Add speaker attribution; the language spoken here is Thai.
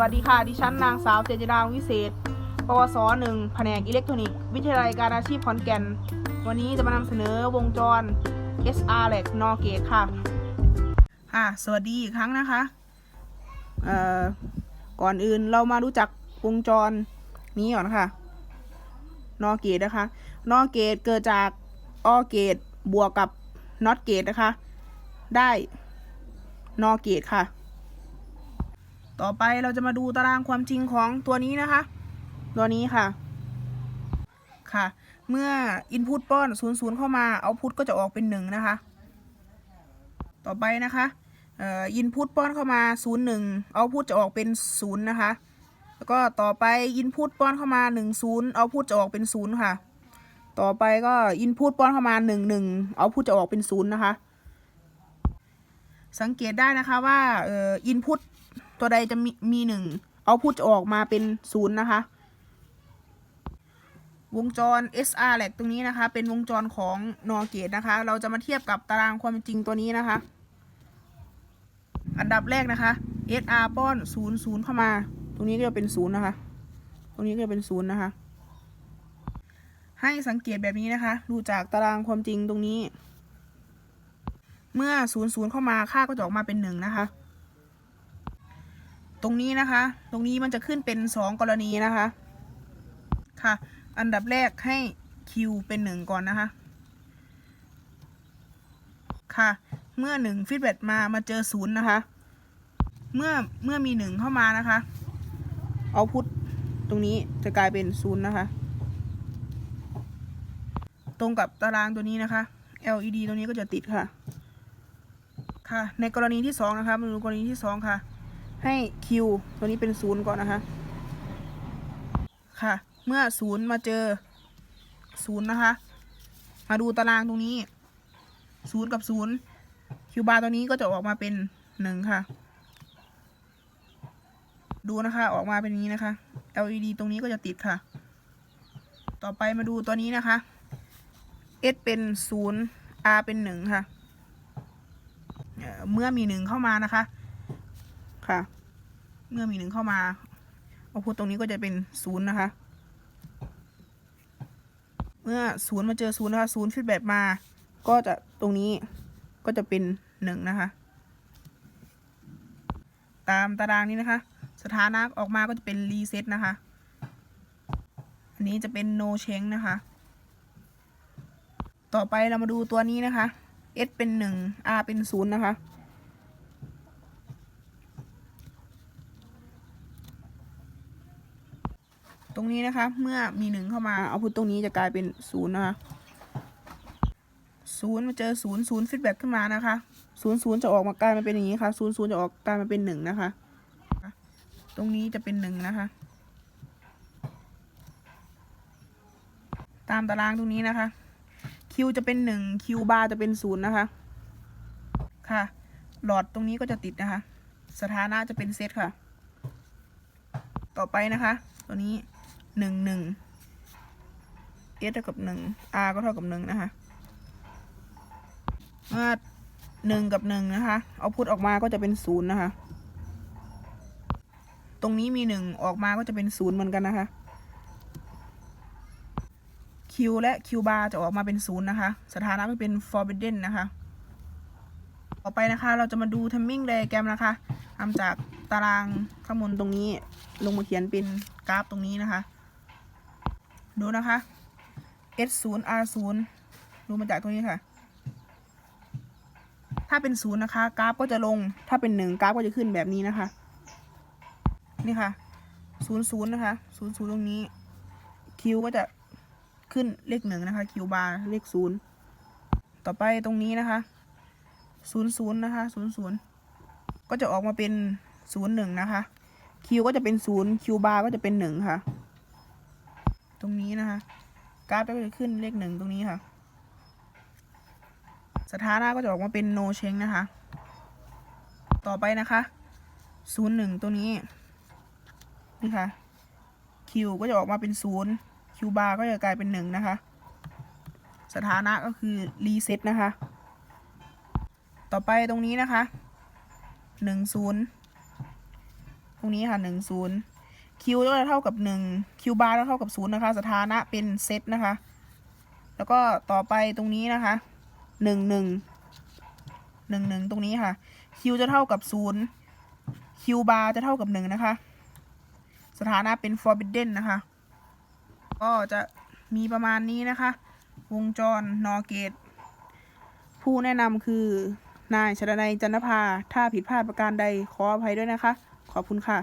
Speaker 1: วัสดีค่ะ ดิฉันนางสาวเจษฎาวิเศษ ปวสหนึ่งแผนกอิเล็กทรอนิกส์ วิทยาลัยการอาชีพขอนแก่น วันนี้จะมานำเสนอวงจร SR l e c n o r g a t e ค่ะ ค่ะ สวัสดีอีกครั้งนะคะ เอ่อ ก่อนอื่นเรามารู้จักวงจรนี้ก่อนค่ะ นอเกตนะคะ นอเกตเกิดจากออเกตบวกกับน็อตเกตนะคะ ได้นอเกตค่ะ ต่อไปเราจะมาดูตารางความจริงของตัวนี้นะคะ ตัวนี้ค่ะ ค่ะ เมื่อ Input ป้อน 00 เข้ามา Output ก็จะออกเป็น 1 นะคะ ต่อไปนะคะอ่อ Input ป้อนเข้ามา 01 Output จะออกเป็น 0 นะคะ แล้วก็ต่อไป Input ป้อนเข้ามา 10 Output จะออกเป็น 0 ค่ะ ต่อไปก็ Input ป้อนเข้ามา 11 Output จะออกเป็น 0 นะคะ สังเกตได้นะคะว่าอ่อ Input ตั ตัวใดจะมีมีหนึ่งเอาพุทจะออกมาเป็นศูนย์นะคะ วงจร SR แหลกตรงนี้นะคะ เป็นวงจรของนอเกตนะคะ เราจะมาเทียบกับตารางความจริงตัวนี้นะคะ อันดับแรกนะคะ SR ป้อนศูนย์ศูนย์เข้ามา ตรงนี้ก็จะเป็นศูนย์นะคะ ตรงนี้ก็จะเป็นศูนย์นะคะให้สังเกตแบบนี้นะคะ ดูจากตารางความจริงตรงนี้ เมื่อศูนย์ศูนย์เข้ามาค่าก็จะออกมาเป็นหนึ่งนะคะ รงนี้นะคะ ตรงนี้มันจะขึ้นเป็นสองกรณีนะคะ ค่ะ อันดับแรกให้ Q เป็นหนึ่งก่อนนะคะ ค่ะ เมื่อหนึ่งฟีดแบ็มา มาเจอศูนย์นะคะ เมื่อ เมื่อมีหนึ่งเข้ามานะคะ เอาพุทตรงนี้จะกลายเป็นศูนย์นะคะ ตรงกับตารางตัวนี้นะคะ LED ตัวนี้ก็จะติดค่ะ ค่ะ ในกรณีที่สองนะคะมาดูกรณีที่สองค่ะ ให้ Q ตัวนี้เป็นศูนย์ก่อนนะคะค่ะ เมื่อศูนย์มาเจอศูนย์นะคะ มาดูตารางตรงนี้ศูนย์กับศูนย์ Q บาร์ตัวนี้ก็จะออกมาเป็นหนึ่งค่ะ ดูนะคะออกมาเป็นนี้นะคะ LED ตรงนี้ก็จะติดค่ะ ต่อไปมาดูตัวนี้นะคะ S เป็นศูนย์ R เป็นหนึ่งค่ะ เมื่อมีหนึ่งเข้ามานะคะ ค่ะ เมื่อมีหนึ่งเข้ามาเอาพูดตรงนี้ก็จะเป็นศูนย์นะคะ เมื่อศูนย์มาเจอศูนย์นะคะศูนย์ฟีดแบ็มา ก็จะตรงนี้ก็จะเป็นหนึ่งนะคะ ตามตารางนี้นะคะ สถานะออกมาก็จะเป็นรีเซ็ตนะคะ อันนี้จะเป็น no change นะคะ ต่อไปเรามาดูตัวนี้นะคะ S เป็นหนึ่ง R เป็นศูนย์นะคะ รงนี้นะคะ เมื่อมีหนึ่งเข้ามาเอาพุทตรงนี้จะกลายเป็นศูนย์นะคะศูนย์มาเจอศูนย์ศูนย์ฟีดแบ็ขึ้นมานะคะศูนย์ศูนย์จะออกมากลายมาเป็นอย่างนี้ค่ะศูนย์ศูนย์จะออกกลายมาเป็นหนึ่งนะคะ ตรงนี้จะเป็นหนึ่งนะคะ ตามตารางตรงนี้นะคะคิวจะเป็นหนึ่งคิวบาร์จะเป็นศูนย์นะคะ ค่ะ หลอดตรงนี้ก็จะติดนะคะ สถานะจะเป็นเซตค่ะ ต่อไปนะคะ ตัวนี้ หนึ่งหนึ่ง s เท่ากับหนึ่ง r ก็เท่ากับหนึ่งนะคะเมื่อหนึ่งกับหนึ่งนะคะ เอาพุทออกมาก็จะเป็นศูนย์นะคะ ตรงนี้มีหนึ่งออกมาก็จะเป็นศูนย์เหมือนกันนะคะ Q และ Q bar จะออกมาเป็นศูนย์นะคะ สถานะไม่เป็น forbidden นะคะ ต่อไปนะคะ เราจะมาดู timing diagram นะคะทำจากตารางข้างบนตรงนี้ ลงมาเขียนเป็นกราฟตรงนี้นะคะ ดูนะคะ S 0 R 0ดูมาจากตรงนี้ค่ะ ถ้าเป็นศูนย์นะคะ กราฟก็จะลง ถ้าเป็นหนึ่งกราฟก็จะขึ้นแบบนี้นะคะ นี่ค่ะศูนย์ศูนย์นะคะศูนย์ศูนย์ตรงนี้ คิวก็จะขึ้นเลขหนึ่งนะคะ คิวบาร์เลขศูนย์ต่อไปตรงนี้นะคะศูนย์ศูนย์นะคะศูนย์ศูนย์ก็จะออกมาเป็นศูนย์หนึ่งนะคะ คิวก็จะเป็นศูนย์คิวบาร์ก็จะเป็นหนึ่งค่ะ ตรงนี้นะคะกราฟก็จะขึ้นเลขหนึ่งตรงนี้ค่ะ สถานะก็จะออกมาเป็น no change นะคะ ต่อไปนะคะศูนย์หนึ่งตัวนี้นี่ค่ะ Q ก็จะออกมาเป็นศูนย์ Q bar ก็จะกลายเป็นหนึ่งนะคะ สถานะก็คือ reset นะคะ ต่อไปตรงนี้นะคะหนึ่งศูนย์ตรงนี้ค่ะหนึ่งศูนย์ คิวจะเท่ากับหนึ่งคิวบาร์เท่ากับศูนย์นะคะ สถานะเป็นเซตนะคะ แล้วก็ต่อไปตรงนี้นะคะหนึ่งหนึ่งหนึ่งหนึ่งตรงนี้ค่ะคิวจะเท่ากับศูนย์คิวบาร์จะเท่ากับหนึ่งนะคะ สถานะเป็น forbidden นะคะ ก็จะมีประมาณนี้นะคะ วงจรนอเกต ผู้แนะนำคือนายชรนัยจันทภา ถ้าผิดพลาดประการใดขออภัยด้วยนะคะ ขอบคุณค่ะ